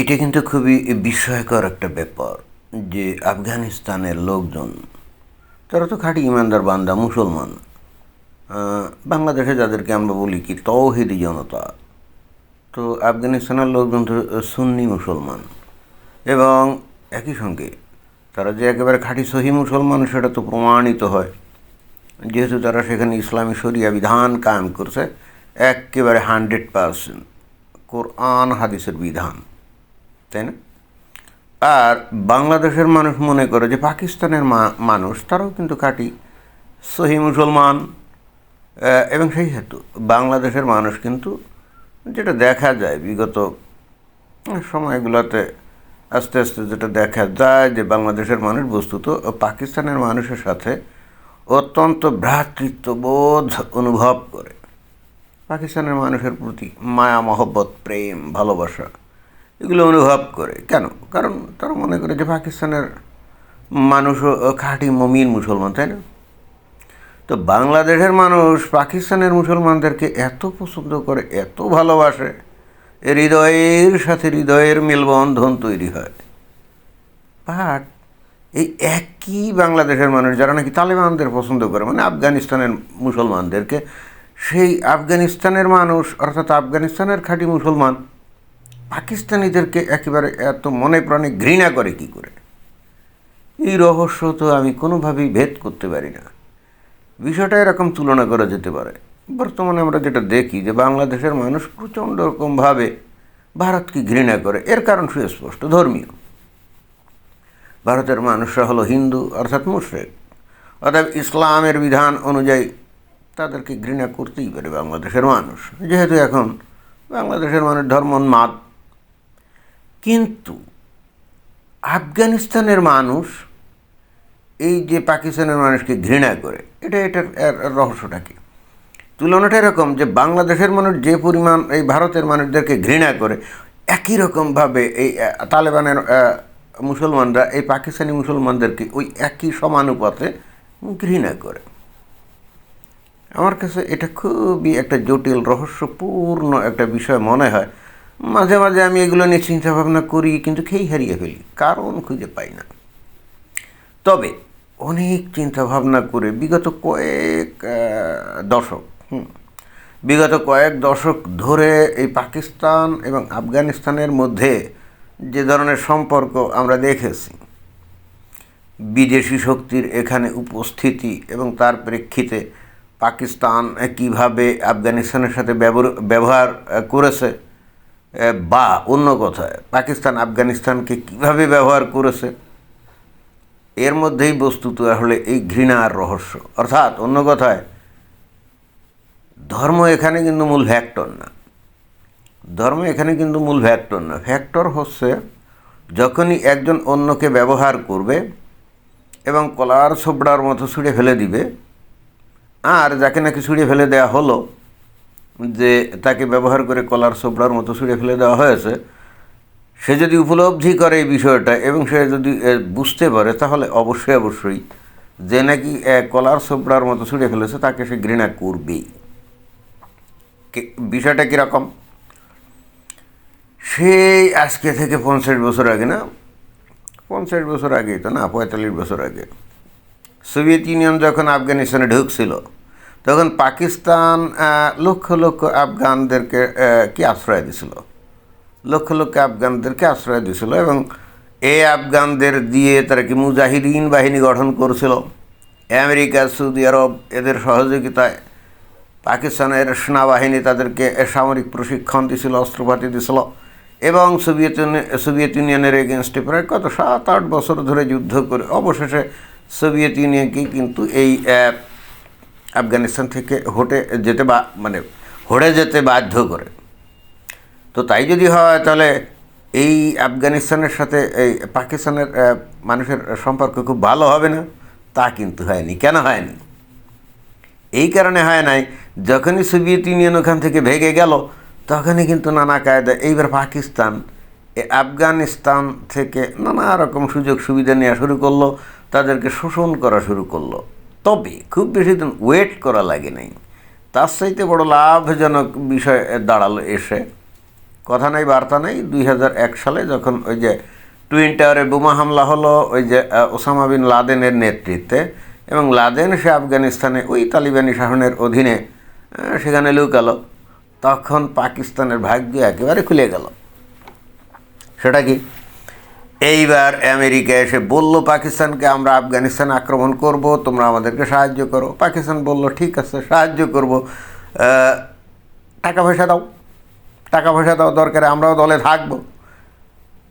এটা কিন্তু খুবই বিস্ময়কর একটা ব্যাপার যে আফগানিস্তানের লোকজন, তারা তো খাঁটি ইমানদার বান্দা, মুসলমান। বাংলাদেশে যাদেরকে আমরা বলি কি তৌহিদি জনতা, তো আফগানিস্তানের লোকজন তো সুন্নি মুসলমান। এবং একই সঙ্গে তারা যে একেবারে খাঁটি সহি মুসলমান, সেটা তো প্রমাণিত হয়। যেহেতু তারা সেখানে ইসলামী শরিয়া বিধান কায়েম করছে, একেবারে হান্ড্রেড পারসেন্ট কোরআন, হাদিসের বিধান। তাই না আর বাংলাদেশের মানুষ মনে করে যে পাকিস্তানের মানুষ, তারাও কিন্তু খাঁটি সহি মুসলমান। এবং সেই হেতু বাংলাদেশের মানুষ কিন্তু যেটা দেখা যায় বিগত সময়গুলোতে আস্তে আস্তে যেটা দেখা যায় যে বাংলাদেশের মানুষ বস্তুত পাকিস্তানের মানুষের সাথে অত্যন্ত ভ্রাতৃত্ববোধ অনুভব করে। পাকিস্তানের মানুষের প্রতি মায়া, মহব্বত, প্রেম, ভালোবাসা এগুলো অনুভব করে। কেন? কারণ তারা মনে করে যে পাকিস্তানের মানুষও খাঁটি মমিন মুসলমান, তাই না? তো বাংলাদেশের মানুষ পাকিস্তানের মুসলমানদেরকে এত পছন্দ করে, এত ভালোবাসে হৃদয়ের সাথে হৃদয়ের মেলবন্ধন তৈরি হয়। বাট এই একই বাংলাদেশের মানুষ যারা নাকি তালেবানদের পছন্দ করে মানে আফগানিস্তানের মুসলমানদেরকে, সেই আফগানিস্তানের মানুষ, অর্থাৎ আফগানিস্তানের খাঁটি মুসলমান পাকিস্তানিদেরকে একেবারে এত মনে প্রাণে ঘৃণা করে কি করে? এই রহস্য তো আমি কোনোভাবেই ভেদ করতে পারি না। বিষয়টা এরকম তুলনা করা যেতে পারে। বর্তমানে আমরা যেটা দেখি যে বাংলাদেশের মানুষ প্রচণ্ড রকমভাবে ভারতকে ঘৃণা করে। এর কারণ সুস্পষ্ট, ধর্মীয়। ভারতের মানুষরা হলো হিন্দু, অর্থাৎ মুশরেক অর্থাৎ ইসলামের বিধান অনুযায়ী তাদেরকে ঘৃণা করতেই পারে বাংলাদেশের মানুষ। যেহেতু এখন বাংলাদেশের মানুষ ধর্মোন্মাদ কিন্তু আফগানিস্তানের মানুষ এই যে পাকিস্তানের মানুষকে ঘৃণা করে, এটা এটার রহস্যটা কি? তুলনাটা এরকম যে বাংলাদেশের মানুষ যে পরিমাণ এই ভারতের মানুষদেরকে ঘৃণা করে, একই রকমভাবে এই তালেবানের মুসলমানরা এই পাকিস্তানি মুসলমানদেরকে ওই একই সমানুপাতে ঘৃণা করে। আমার কাছে এটা খুবই একটা জটিল, রহস্যপূর্ণ একটা বিষয় মনে হয়। মাঝে মাঝে আমি এগুলো নিয়ে চিন্তা ভাবনা করি, কিন্তু খেই হারিয়ে ফেলি, কারণ খুঁজে পাই না। তবে অনেক চিন্তা ভাবনা করে বিগত কয়েক দশক বিগত কয়েক দশক ধরে এই পাকিস্তান এবং আফগানিস্তানের মধ্যে যে ধরনের সম্পর্ক আমরা দেখেছি, বিদেশি শক্তির এখানে উপস্থিতি এবং তার প্রেক্ষিতে পাকিস্তান কীভাবে আফগানিস্তানের সাথে ব্যবহার- করেছে বা অন্য কথায়, পাকিস্তান আফগানিস্তানকে কীভাবে ব্যবহার করেছে? এর মধ্যেই বস্তুত আসলে এই ঘৃণার রহস্য। অর্থাৎ অন্য কথায়, ধর্ম এখানে কিন্তু মূল ফ্যাক্টর না। ধর্ম এখানে কিন্তু মূল ফ্যাক্টর না। ফ্যাক্টর হচ্ছে, যখনই একজন অন্যকে ব্যবহার করবে এবং কলার ছোবড়ার মতো ছুঁড়ে ফেলে দিবে, আর যাকে নাকি ছুঁড়ে ফেলে দেওয়া হলো যে তাকে ব্যবহার করে কলার ছোবড়ার মতো ছুঁড়ে ফেলে দেওয়া হয়েছে, সে যদি উপলব্ধি করে এই বিষয়টা এবং সে যদি বুঝতে পারে, তাহলে অবশ্যই অবশ্যই যে নাকি কলার ছোবড়ার মতো ছুঁড়ে ফেলেছে, তাকে সে ঘৃণা করবেই। বিষয়টা কীরকম সেই আজকে থেকে পঞ্চাশ বছর আগে না, পঞ্চাশ বছর আগে তো না, পঁয়তাল্লিশ বছর আগে, সোভিয়েত ইউনিয়ন যখন আফগানিস্তানে ঢুকছিল তখন পাকিস্তান লক্ষ লক্ষ আফগানদেরকে কি আশ্রয় দিছিল? লক্ষ লক্ষ আফগানদেরকে আশ্রয় দিছিল এবং এই আফগানদের দিয়ে তারা কি মুজাহিদিন বাহিনী গঠন করেছিল? আমেরিকা, সৌদি আরব, এদের সহযোগিতায় পাকিস্তানের সেনাবাহিনী তাদেরকে সামরিক প্রশিক্ষণ দিছিল, অস্ত্রপাতি দিছিল এবং সোভিয়েত সোভিয়েত ইউনিয়নের এগেনস্টে প্রায় কত, সাত, আট বছর ধরে যুদ্ধ করে অবশেষে সোভিয়েত ইউনিয়নকে কিন্তু এই আফগানিস্তান থেকে হটে যেতে বা মানে হড়ে যেতে বাধ্য করে। তো তাই যদি হয়, তাহলে এই আফগানিস্তানের সাথে, এই পাকিস্তানের মানুষের সম্পর্ক খুব ভালো হবে না? তা কিন্তু হয়নি। কেন হয়নি? এই কারণে হয় নাই, যখনই সোভিয়েত ইউনিয়ন ওখান থেকে ভেঙে গেল, তখনই কিন্তু নানা কায়দা, এইবার পাকিস্তান আফগানিস্তান থেকে নানা রকম সুযোগ সুবিধা নেওয়া শুরু করল, তাদেরকে শোষণ করা শুরু করল। তবে খুব বেশি দিন ওয়েট করা লাগে নাই। তার চাইতে বড় লাভজনক বিষয় দাঁড়াল এসে। কথা নাই, বার্তা নেই, দুই হাজার এক সালে যখন ওই যে টুইন টাওয়ারে বোমা হামলা হলো, ওই যে ওসামা বিন লাদেনের নেতৃত্বে, এবং লাদেন সে আফগানিস্তানে, ওই তালিবানি শাসনের অধীনে সেখানে লুকালো। তখন পাকিস্তানের ভাগ্য একেবারে খুলে গেল। সেটা কি? এইবার আমেরিকা এসে বলল, পাকিস্তানকে আমরা আফগানিস্তান আক্রমণ করব, তোমরা আমাদেরকে সাহায্য করো। পাকিস্তান বলল, ঠিক আছে, সাহায্য করব। টাকা পয়সা দাও, টাকা পয়সা দাও দরকারে, আমরাও দলে থাকব।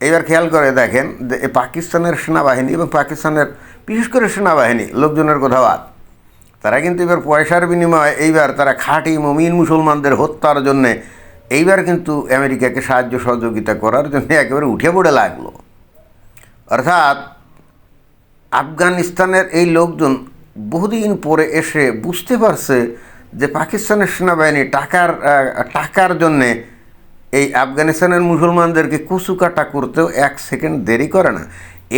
এইবার খেয়াল করে দেখেন, যে পাকিস্তানের সেনাবাহিনী এবং পাকিস্তানের, বিশেষ করে সেনাবাহিনী, লোকজনের কথা বাদ, তারা কিন্তু এবার পয়সার বিনিময়ে এইবার তারা খাঁটি মমিন মুসলমানদের হত্যার জন্যে এইবার কিন্তু আমেরিকাকে সাহায্য সহযোগিতা করার জন্য একেবারে উঠে পড়ে লাগল। অর্থাৎ আফগানিস্তানের এই লোকজন বহুদিন পরে এসে বুঝতে পারছে যে পাকিস্তানের সেনাবাহিনী টাকার টাকার জন্যে এই আফগানিস্তানের মুসলমানদেরকে কুচুকাটা করতেও এক সেকেন্ড দেরি করে না।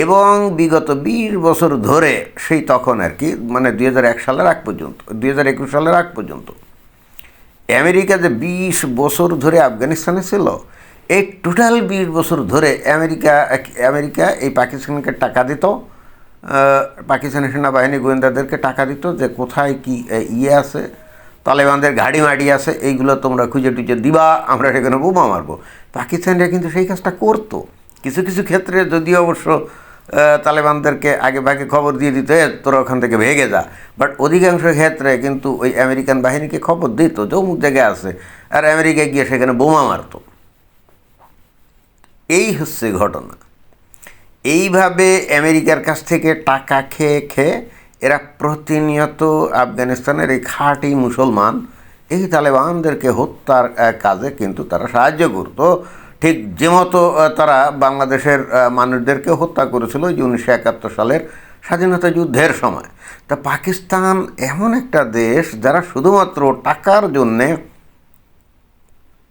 এবং বিগত বিশ বছর ধরে সেই তখন আর কি মানে দুই হাজার এক সালের আগ পর্যন্ত, দুই হাজার একুশ সালের আগ পর্যন্ত, আমেরিকা যে বিশ বছর ধরে আফগানিস্তানে ছিল এই টোটাল বিশ বছর ধরে আমেরিকা আমেরিকা এই পাকিস্তানকে টাকা দিত পাকিস্তানি সেনাবাহিনী গোয়েন্দাদেরকে টাকা দিত যে কোথায় কি ইয়ে আছে তালেবানদের গাড়ি মাড়ি আছে এইগুলো তোমরা খুঁজে টুজে দিবা আমরা সেখানে বোমা মারবো। পাকিস্তানিরা কিন্তু সেই কাজটা করতো। কিছু কিছু ক্ষেত্রে যদিও অবশ্য তালেবানদেরকে আগে ভাগে খবর দিয়ে দিত "এ, তোরা ওখান থেকে ভেগে যা। বাট অধিকাংশ ক্ষেত্রে কিন্তু ওই আমেরিকান বাহিনীকে খবর দিত যে অমুক জায়গায় আছে। আর আমেরিকায় গিয়ে সেখানে বোমা মারতো। এই হচ্ছে ঘটনা। এইভাবে আমেরিকার কাছ থেকে টাকা খেয়ে খেয়ে এরা প্রতিনিয়ত আফগানিস্তানের এই খাঁটি মুসলমান, এই তালেবানদেরকে হত্যার কাজে কিন্তু তারা সাহায্য করতো। ঠিক যে মতো তারা বাংলাদেশের মানুষদেরকে হত্যা করেছিল যে উনিশশো একাত্তর সালের স্বাধীনতা যুদ্ধের সময়। তা পাকিস্তান এমন একটা দেশ যারা শুধুমাত্র টাকার জন্যে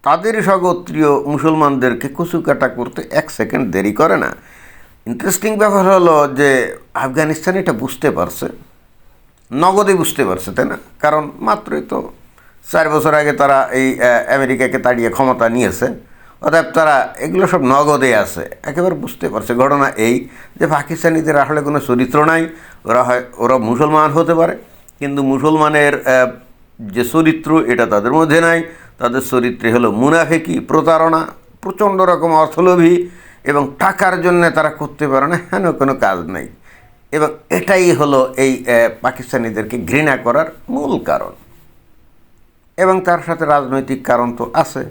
তাদের স্বগোত্রীয় মুসলমানদেরকে কুচুকাটা করতে এক সেকেন্ড দেরি করে না? ইন্টারেস্টিং ব্যাপার হলো যে আফগানিস্তান এটা বুঝতে পারছে। নগদে বুঝতে পারছে, তাই না? কারণ মাত্রই তো চার বছর আগে তারা এই আমেরিকাকে তাড়িয়ে ক্ষমতা নিয়েছে। অতএব তারা এগুলো সব নগদে আছে। একেবারে বুঝতে পারছে। ঘটনা এই যে পাকিস্তানিদের আসলে কোনো চরিত্র নাই। ওরা হয়, ওরা মুসলমান হতে পারে। কিন্তু মুসলমানের যে চরিত্র, এটা তাদের মধ্যে নাই। তাদের চরিত্রে হলো মুনাফেকি, প্রতারণা, প্রচণ্ড রকম অর্থলোভী এবং টাকার জন্য তারা করতে পারে না, হেন কোনো কাজ নেই। এবং এটাই হলো এই পাকিস্তানিদেরকে ঘৃণা করার মূল কারণ। এবং তার সাথে রাজনৈতিক কারণ তো আছে,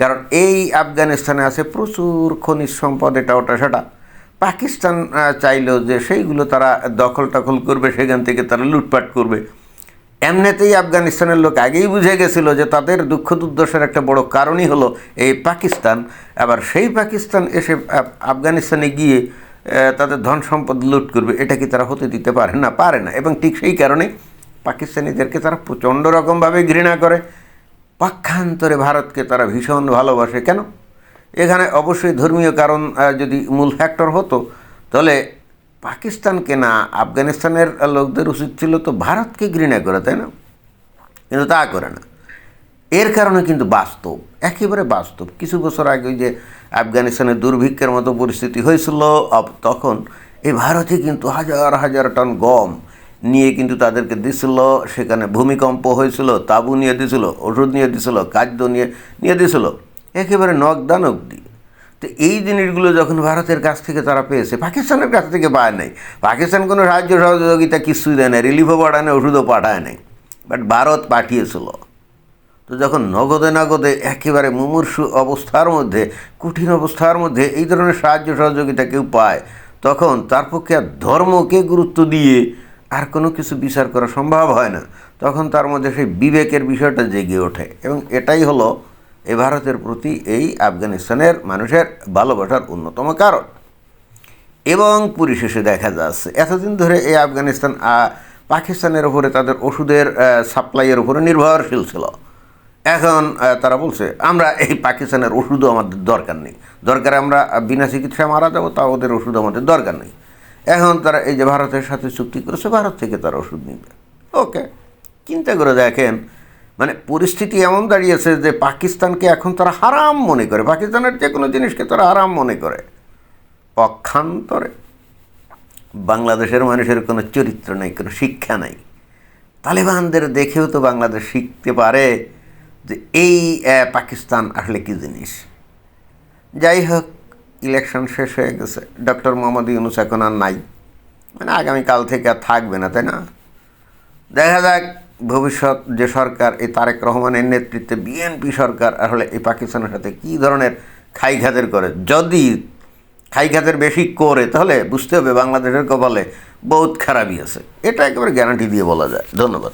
কারণ এই আফগানিস্তানে আছে প্রচুর খনিজ সম্পদ, এটা, ওটা, সেটা। পাকিস্তান চাইলেও যে সেইগুলো তারা দখল টখল করবে, সেখান থেকে তারা লুটপাট করবে। এমনিতেই আফগানিস্তানের লোক আগেই বুঝে গেছিল যে তাদের দুঃখ দুর্দশার একটা বড় কারণই হলো এই পাকিস্তান। আবার সেই পাকিস্তান এসে আফগানিস্তানে গিয়ে তাদের ধন সম্পদ লুট করবে, এটা কি তারা হতে দিতে পারে না? পারে না। এবং ঠিক সেই কারণে পাকিস্তানিদেরকে তারা প্রচণ্ড রকমভাবে ঘৃণা করে। পাক্ষান্তরে ভারতকে তারা ভীষণ ভালোবাসে। কেন? এখানে অবশ্যই ধর্মীয় কারণ যদি মূল ফ্যাক্টর হতো, তাহলে পাকিস্তানকে না আফগানিস্তানের লোকদের উচিত ছিল তো ভারতকে ঘৃণা করে, তাই না? কিন্তু তা করে না। এর কারণে কিন্তু বাস্তব, একেবারে বাস্তব। কিছু বছর আগে যে আফগানিস্তানের দুর্ভিক্ষের মতো পরিস্থিতি হয়েছিল তখন এই ভারতে কিন্তু হাজার হাজার টন গম নিয়ে কিন্তু তাদেরকে দিছিল, সেখানে ভূমিকম্প হয়েছিল, তাবু নিয়ে দিছিল, ওষুধ নিয়ে দিছিল, খাদ্য নিয়ে নিয়ে দিছিল। একেবারে নগদান অব্দি তো এই জিনিসগুলো যখন ভারতের কাছ থেকে তারা পেয়েছে, পাকিস্তানের কাছ থেকে পায় নাই। পাকিস্তান কোনো সাহায্য সহযোগিতা কিছুই দেয় না রিলিফও পাঠায় না ওষুধও পাঠায় নাই। বাট ভারত পাঠিয়েছিল। তো যখন নগদে নগদে একেবারে মুমূর্ষু অবস্থার মধ্যে, কঠিন অবস্থার মধ্যে এই ধরনের সাহায্য সহযোগিতা কেউ পায়, তখন তার পক্ষে আর ধর্মকে গুরুত্ব দিয়ে আর কোনো কিছু বিচার করা সম্ভব হয় না। তখন তার মধ্যে সেই বিবেকের বিষয়টা জেগে ওঠে। এবং এটাই হলো এই ভারতের প্রতি এই আফগানিস্তানের মানুষের ভালোবাসার অন্যতম কারণ। এবং পরিশেষে দেখা যাচ্ছে, এতদিন ধরে এই আফগানিস্তান পাকিস্তানের উপরে তাদের ওষুধের সাপ্লাইয়ের উপরে নির্ভরশীল ছিল। এখন তারা বলছে, আমরা এই পাকিস্তানের ওষুধও আমাদের দরকার নেই। দরকার আমরা বিনা চিকিৎসায় মারা যাব তা ওদের ওষুধ আমাদের দরকার নেই। এখন তারা এই যে ভারতের সাথে চুক্তি করেছে, ভারত থেকে তারা ওষুধ নিবে। ওকে, চিন্তা করে দেখেন মানে পরিস্থিতি এমন দাঁড়িয়েছে যে পাকিস্তানকে এখন তারা হারাম মনে করে, পাকিস্তানের যে কোনো জিনিসকে তারা হারাম মনে করে। পক্ষান্তরে বাংলাদেশের মানুষের কোনো চরিত্র নেই, কোনো শিক্ষা নেই। তালেবানদের দেখেও তো বাংলাদেশ শিখতে পারে যে এই পাকিস্তান আসলে কী জিনিস। যাই হোক, ইলেকশন শেষ হয়ে গেছে। ডক্টর মোহাম্মদ ইউনুস এখন আর নাই। মানে আগামীকাল থেকে আর থাকবে না, তাই না? দেখা যাক ভবিষ্যৎ যে সরকার, এই তারেক রহমানের নেতৃত্বে বিএনপি সরকার আসলে এই পাকিস্তানের সাথে কি ধরনের খাইঘাতের করে? যদি খাইঘাতের বেশি করে, তাহলে বুঝতে হবে বাংলাদেশের কপালে বহুত খারাপই আছে। এটা একেবারে গ্যারান্টি দিয়ে বলা যায়। ধন্যবাদ।